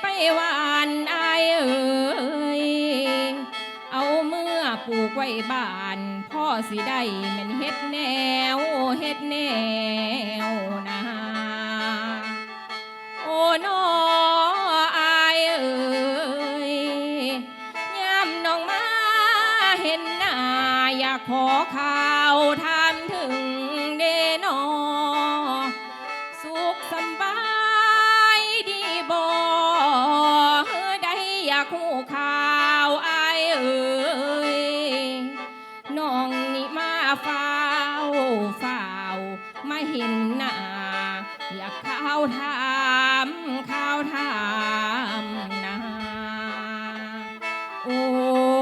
ไปหวานอายเอ่ยเอาเมื่อปลูกไว้บ้านพ่อสิได้มันเฮ็ดแนวเฮ็ดแนวนะ เฝ้ามาเห็นหน้าอยากข้าวถามข้าวถามนาโอ้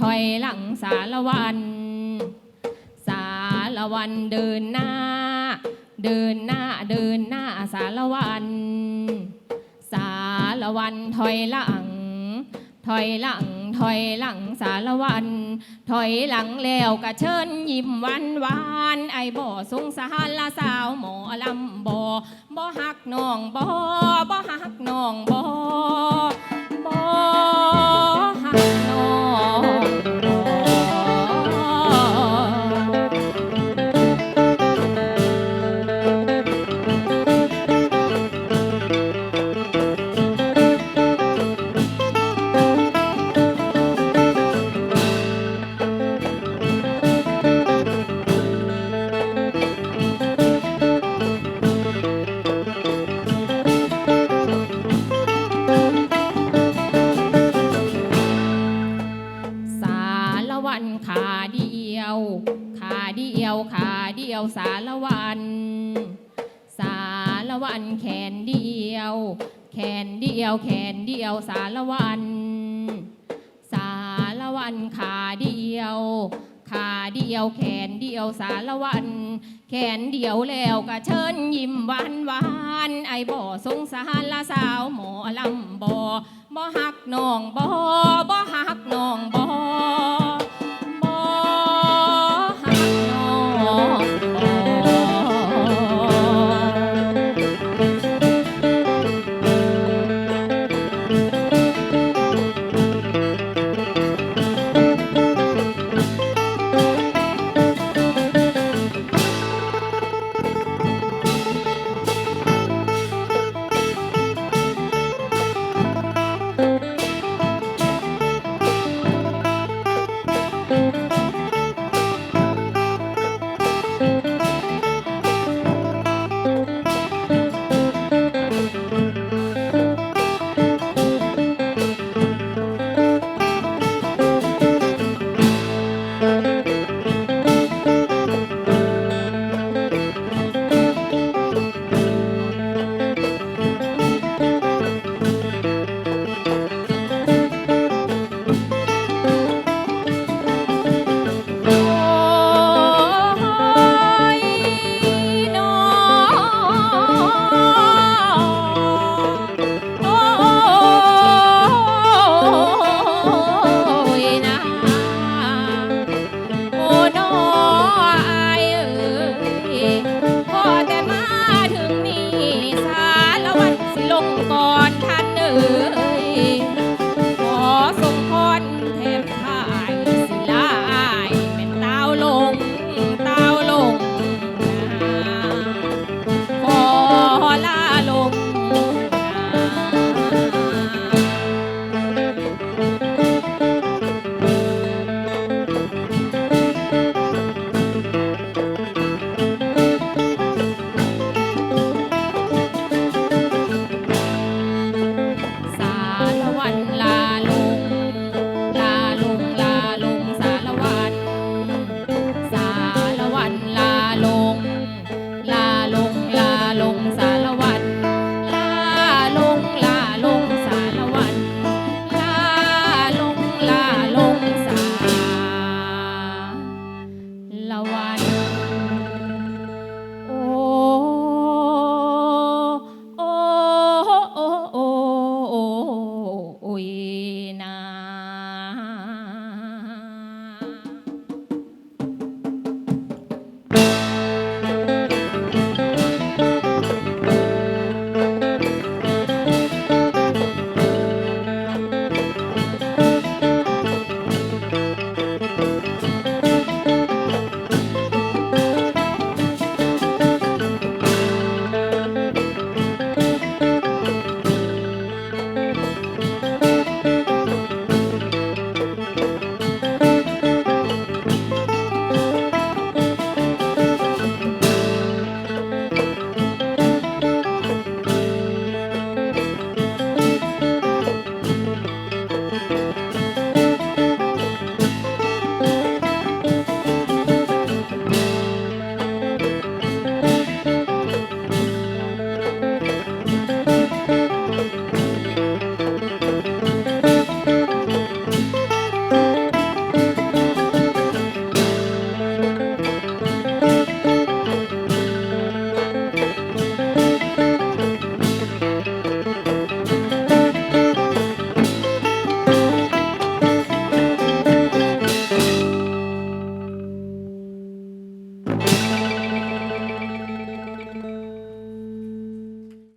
ถอยหลังสารวัน สารวันเดินหน้า เดินหน้าเดินหน้าสารวัน สารวันถอยหลัง ถอยหลังถอยหลังสารวัน ถอยหลังแล้วกะเชิญยิ้มวานวาน ไอ้บ่สงสารละสาวหมอลำบ่บ่หักน้องบ่บ่หักน้องบ่บ่ สารวัน สารวันขาเดียว ขาเดียวแขนเดียวสารวัน แขนเดียวแล้วก็เชิญยิ้มหวานหวานไอ้บ่อสงสารละสาวหมอลำบ่บ่หักน้องบ่บ่หักน้องบ่